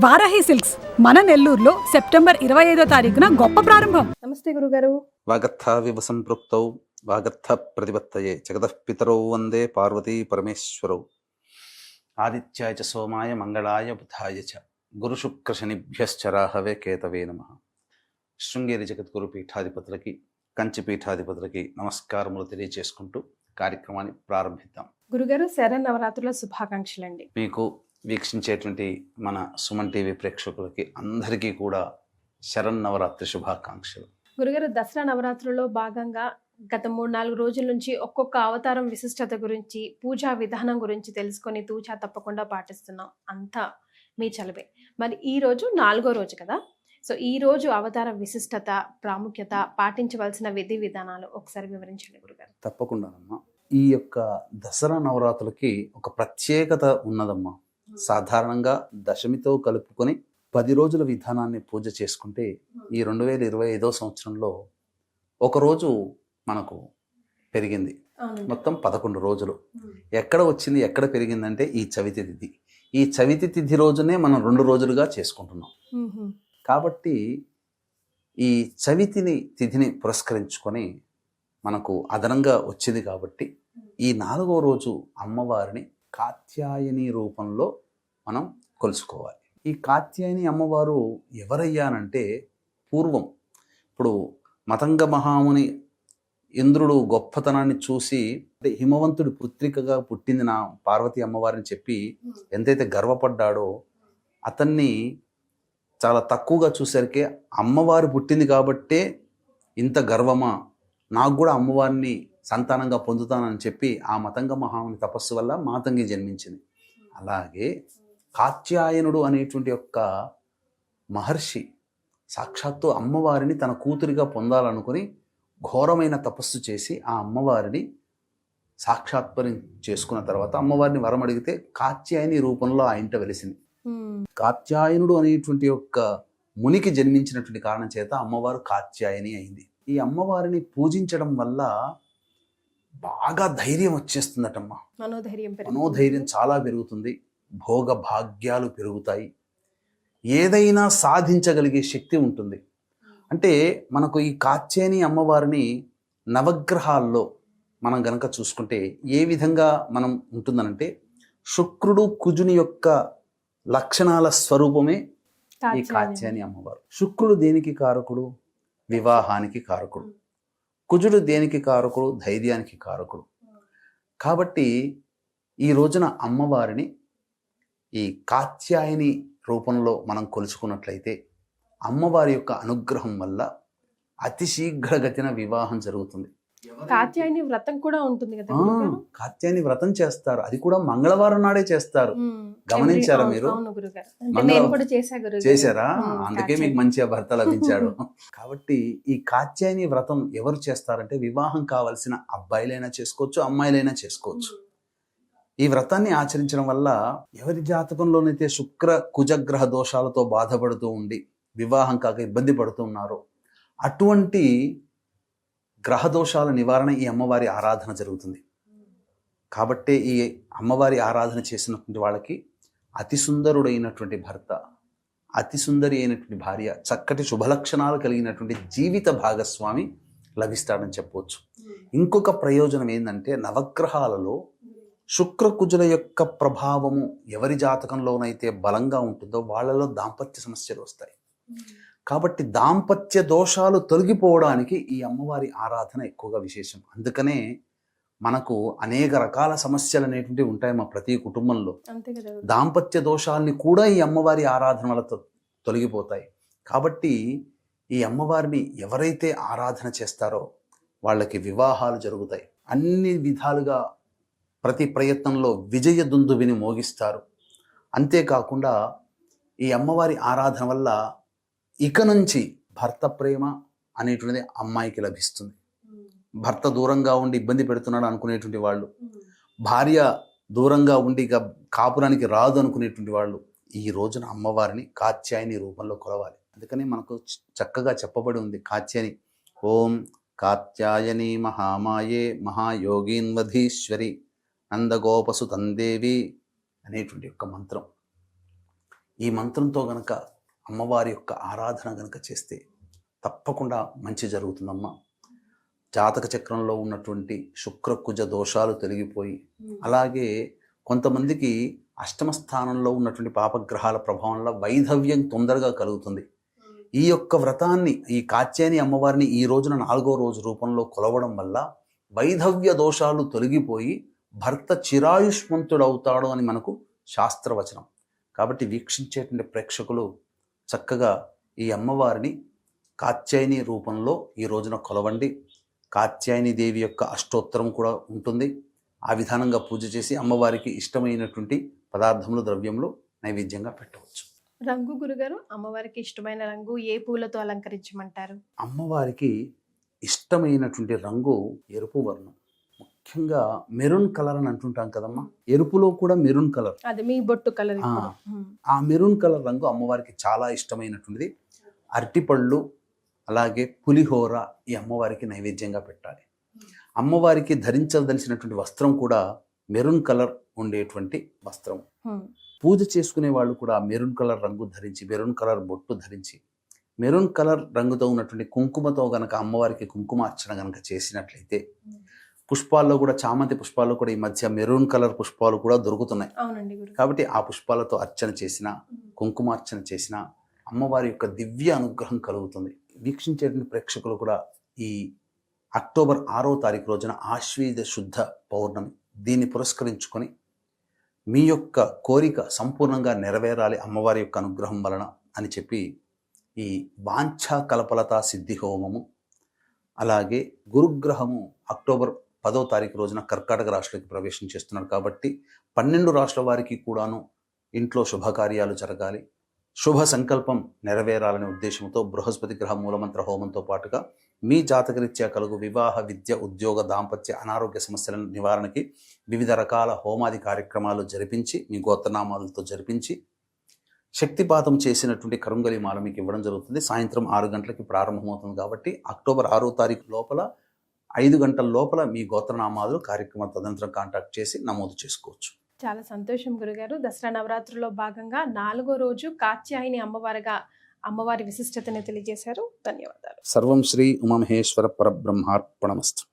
Varahi silks మన నెల్లూరులో September ఇరవై ఐదో తారీఖున గొప్ప ప్రారంభం. నమస్తే గురుగారు. వాగర్థావివ సంపృక్తౌ వాగర్థ ప్రతిపత్తయే జగతః పితరౌ వందే పార్వతీ పరమేశ్వరౌ. ఆదిత్యాయ చ సోమాయ మంగళాయ బుధాయ చ. గురుశుక్రశనిభ్యశ్చరాహవే కేతవే నమ. శృంగేరి జగద్గురు పీఠాధిపతులకి కంచి పీఠాధిపతులకి నమస్కారములు తెలియజేసుకుంటూ కార్యక్రమాన్ని ప్రారంభిద్దాం. గురుగారు శరణ్ నవరాత్రుల శుభాకాంక్షలు అండి మీకు వీక్షించేటువంటి మన సుమన్ టీవీ ప్రేక్షకులకి అందరికీ కూడా శరన్నవరాత్రి శుభాకాంక్షలు. గురుగారు దసరా నవరాత్రుల్లో భాగంగా గత మూడు నాలుగు రోజుల నుంచి ఒక్కొక్క అవతారం విశిష్టత గురించి పూజా విధానం గురించి తెలుసుకొని తూచా తప్పకుండా పాటిస్తున్నాం. అంతా మీ చలవే. మరి ఈ రోజు నాలుగో రోజు కదా? సో ఈ రోజు అవతార విశిష్టత ప్రాముఖ్యత పాటించవలసిన విధి విధానాలు ఒకసారి వివరించండి గురుగారు. తప్పకుండానమ్మా ఈ యొక్క దసరా నవరాత్రులకి ఒక ప్రత్యేకత ఉన్నదమ్మా. సాధారణంగా దశమితో కలుపుకొని పది రోజుల విధానాన్ని పూజ చేసుకుంటే ఈ రెండు వేల ఇరవై ఐదో సంవత్సరంలో ఒకరోజు మనకు పెరిగింది. మొత్తం పదకొండు రోజులు. ఎక్కడ వచ్చింది ఎక్కడ పెరిగిందంటే ఈ చవితి తిథి. ఈ చవితి తిథి రోజునే మనం రెండు రోజులుగా చేసుకుంటున్నాం. కాబట్టి ఈ చవితిని తిథిని పురస్కరించుకొని మనకు అదనంగా వచ్చింది కాబట్టి ఈ నాలుగో రోజు అమ్మవారిని కాత్యాయని రూపంలో మనం కొలుసుకోవాలి. ఈ కాత్యాయని అమ్మవారు ఎవరయ్యానంటే పూర్వం ఇప్పుడు మతంగ మహాముని ఇంద్రుడు గొప్పతనాన్ని చూసి అంటే హిమవంతుడి పుత్రికగా పుట్టింది నా పార్వతి అమ్మవారిని చెప్పి ఎంతైతే గర్వపడ్డాడో అతన్ని చాలా తక్కువగా చూసరికి అమ్మవారు పుట్టింది కాబట్టే ఇంత గర్వమా? నాకు కూడా అమ్మవారిని సంతానంగా పొందుతానని చెప్పి ఆ మతంగ మహాముని తపస్సు వల్ల మాతంగి జన్మించింది. అలాగే కాత్యాయనుడు అనేటువంటి యొక్క మహర్షి సాక్షాత్తు అమ్మవారిని తన కూతురిగా పొందాలనుకుని ఘోరమైన తపస్సు చేసి ఆ అమ్మవారిని సాక్షాత్పరం చేసుకున్న తర్వాత అమ్మవారిని వరం అడిగితే కాత్యాయని రూపంలో ఆ ఇంట వెలిసింది. కాత్యాయనుడు అనేటువంటి యొక్క మునికి జన్మించినటువంటి కారణం చేత అమ్మవారు కాత్యాయని అయింది ఈ అమ్మవారిని పూజించడం వల్ల బాగా ధైర్యం వచ్చేస్తుందటమ్మా మనోధైర్యం. మనోధైర్యం చాలా పెరుగుతుంది భోగ భాగ్యాలు పెరుగుతాయి. ఏదైనా సాధించగలిగే శక్తి ఉంటుంది. అంటే మనకు ఈ కాత్యాయని అమ్మవారిని నవగ్రహాల్లో మనం గనక చూసుకుంటే ఏ విధంగా మనం ఉంటుందనంటే శుక్రుడు కుజుని యొక్క లక్షణాల స్వరూపమే ఈ. కాత్యాయని అమ్మవారు. శుక్రుడు దేనికి కారకుడు? వివాహానికి కారకుడు. కుజుడు దేనికి కారకుడు? ధైర్యానికి కారకుడు. కాబట్టి ఈ రోజున అమ్మవారిని ఈ కాత్యాయని రూపంలో మనం కొలుచుకున్నట్లయితే అమ్మవారి యొక్క అనుగ్రహం వల్ల అతి శీఘ్రగతిన వివాహం జరుగుతుంది. కాత్యాయని వ్రతం కూడా ఉంటుంది కదా? కాత్యాయని వ్రతం చేస్తారు. అది కూడా మంగళవారం నాడే చేస్తారు. గమనించారా మీరు? చేశారా? అందుకే. మీకు మంచిగా భర్త లభించాడు. కాబట్టి ఈ కాత్యాయని వ్రతం ఎవరు చేస్తారంటే వివాహం కావలసిన అబ్బాయిలైనా చేసుకోవచ్చు అమ్మాయిలైనా చేసుకోవచ్చు. ఈ వ్రతాన్ని ఆచరించడం వల్ల ఎవరి జాతకంలోనైతే శుక్ర కుజగ్రహ దోషాలతో బాధపడుతూ ఉండి వివాహం కాక ఇబ్బంది పడుతూ ఉన్నారో అటువంటి గ్రహ దోషాల నివారణ ఈ అమ్మవారి ఆరాధన జరుగుతుంది. కాబట్టే ఈ అమ్మవారి ఆరాధన చేసినటువంటి వాళ్ళకి అతి సుందరుడైనటువంటి భర్త అతి సుందరి అయినటువంటి భార్య చక్కటి శుభలక్షణాలు కలిగినటువంటి జీవిత భాగస్వామి లభిస్తాడని చెప్పవచ్చు ఇంకొక ప్రయోజనం ఏంటంటే నవగ్రహాలలో శుక్రకుజుల యొక్క ప్రభావము ఎవరి జాతకంలోనైతే బలంగా ఉంటుందో వాళ్ళలో దాంపత్య సమస్యలు వస్తాయి. కాబట్టి దాంపత్య దోషాలు తొలగిపోవడానికి ఈ అమ్మవారి ఆరాధన ఎక్కువగా విశేషం. అందుకనే మనకు అనేక రకాల సమస్యలు అనేటువంటివి ఉంటాయి మా ప్రతి కుటుంబంలో. దాంపత్య దోషాల్ని కూడా ఈ అమ్మవారి ఆరాధన వల్ల తొలగిపోతాయి. కాబట్టి ఈ అమ్మవారిని ఎవరైతే ఆరాధన చేస్తారో వాళ్ళకి వివాహాలు జరుగుతాయి. అన్ని విధాలుగా ప్రతి ప్రయత్నంలో విజయ దుందువిని మోగిస్తారు. అంతేకాకుండా ఈ అమ్మవారి ఆరాధన వల్ల ఇక నుంచి భర్త ప్రేమ అనేటువంటిది అమ్మాయికి లభిస్తుంది. భర్త దూరంగా ఉండి ఇబ్బంది పెడుతున్నాడు అనుకునేటువంటి వాళ్ళు భార్య దూరంగా ఉండి ఇక కాపురానికి రాదు అనుకునేటువంటి వాళ్ళు ఈ రోజున అమ్మవారిని కాత్యాయని రూపంలో కొలవాలి. అందుకని మనకు చక్కగా చెప్పబడి ఉంది కాత్యాయని. ఓం కాత్యాయని మహామాయే మహాయోగీన్వధీశ్వరి. నందగోపసు తందేవి అనేటువంటి యొక్క మంత్రం. ఈ మంత్రంతో గనక అమ్మవారి యొక్క ఆరాధన గనక చేస్తే తప్పకుండా మంచి జరుగుతుందమ్మా. జాతక చక్రంలో ఉన్నటువంటి శుక్రకుజ దోషాలు తొలగిపోయి అలాగే కొంతమందికి అష్టమ స్థానంలో ఉన్నటువంటి పాపగ్రహాల ప్రభావం వల్ల వైధవ్యం తొందరగా కలుగుతుంది. ఈ యొక్క వ్రతాన్ని ఈ కాత్యాని అమ్మవారిని ఈ రోజున నాలుగో రోజు రూపంలో కొలవడం వల్ల వైధవ్య దోషాలు తొలగిపోయి భర్త చిరాయుష్మంతుడవుతాడు అని మనకు శాస్త్రవచనం. కాబట్టి వీక్షించేటువంటి ప్రేక్షకులు చక్కగా ఈ అమ్మవారిని కాత్యాయని రూపంలో ఈ రోజున కొలవండి. కాత్యాయని దేవి యొక్క అష్టోత్తరం కూడా ఉంటుంది. ఆ విధానంగా పూజ చేసి అమ్మవారికి ఇష్టమైనటువంటి పదార్థములు ద్రవ్యములు నైవేద్యంగా పెట్టవచ్చు. రంగు గురుగారు అమ్మవారికి ఇష్టమైన రంగు ఏ పూలతో అలంకరించమంటారు? అమ్మవారికి ఇష్టమైనటువంటి రంగు ఎరుపు వర్ణం. ముఖ్యంగా మెరూన్ కలర్ అని అంటుంటాం కదమ్మా. ఎరుపులో కూడా మెరూన్ కలర్. అది మీ బొట్టు కలర్ ఆ. మెరూన్ కలర్ రంగు అమ్మవారికి చాలా ఇష్టమైనటువంటిది. అరటిపళ్ళు అలాగే పులిహోర ఈ అమ్మవారికి నైవేద్యంగా పెట్టాలి. అమ్మవారికి ధరించదలిసినటువంటి వస్త్రం కూడా మెరూన్ కలర్ ఉండేటువంటి వస్త్రం. పూజ చేసుకునే వాళ్ళు కూడా మెరూన్ కలర్ రంగు ధరించి మెరూన్ కలర్ బొట్టు ధరించి మెరూన్ కలర్ రంగుతో ఉన్నటువంటి కుంకుమతో గనక అమ్మవారికి కుంకుమార్చన గనక చేసినట్లయితే పుష్పాల్లో కూడా చామంతి పుష్పాల్లో కూడా ఈ మధ్య మెరూన్ కలర్ పుష్పాలు కూడా దొరుకుతున్నాయి. కాబట్టి ఆ పుష్పాలతో అర్చన చేసిన కుంకుమార్చన చేసిన అమ్మవారి యొక్క దివ్య అనుగ్రహం కలుగుతుంది. వీక్షించేటువంటి ప్రేక్షకులు కూడా ఈ అక్టోబర్ ఆరో తారీఖు రోజున ఆశ్వీజ శుద్ధ పౌర్ణమి దీన్ని పురస్కరించుకొని మీ యొక్క కోరిక సంపూర్ణంగా నెరవేరాలి అమ్మవారి యొక్క అనుగ్రహం వలన అని చెప్పి ఈ వాంఛా కలపలత సిద్ధి హోమము అలాగే గురుగ్రహము అక్టోబర్ పదో తారీఖు రోజున కర్కాటక రాష్ట్రాలకి ప్రవేశం చేస్తున్నారు. కాబట్టి పన్నెండు రాష్ట్రాల వారికి కూడాను ఇంట్లో శుభకార్యాలు జరగాలి. శుభ సంకల్పం నెరవేరాలనే ఉద్దేశంతో బృహస్పతి గ్రహ మూలమంత్ర హోమంతో పాటుగా మీ జాతకరీత్యా కలుగు వివాహ విద్య ఉద్యోగ దాంపత్య అనారోగ్య సమస్యల నివారణకి వివిధ రకాల హోమాది కార్యక్రమాలు జరిపించి మీ గోత్రనామాలతో జరిపించి శక్తిపాతం చేసినటువంటి కరుంగలి మాల మీకు ఇవ్వడం జరుగుతుంది. సాయంత్రం ఆరు గంటలకి ప్రారంభమవుతుంది కాబట్టి అక్టోబర్ ఆరో తారీఖు లోపల ఐదు గంటల లోపల మీ గోత్రనామాలు కార్యక్రమ తదనంతరం కాంటాక్ట్ చేసి నమోదు చేసుకోవచ్చు. చాలా సంతోషం గురుగారు. దసరా నవరాత్రుల్లో భాగంగా నాలుగో రోజు కాత్యాయిని అమ్మవారిగా అమ్మవారి విశిష్టతని తెలియజేశారు. ధన్యవాదాలు. సర్వం శ్రీ ఉమమహేశ్వర పరబ్రహ్మార్పణమస్తు.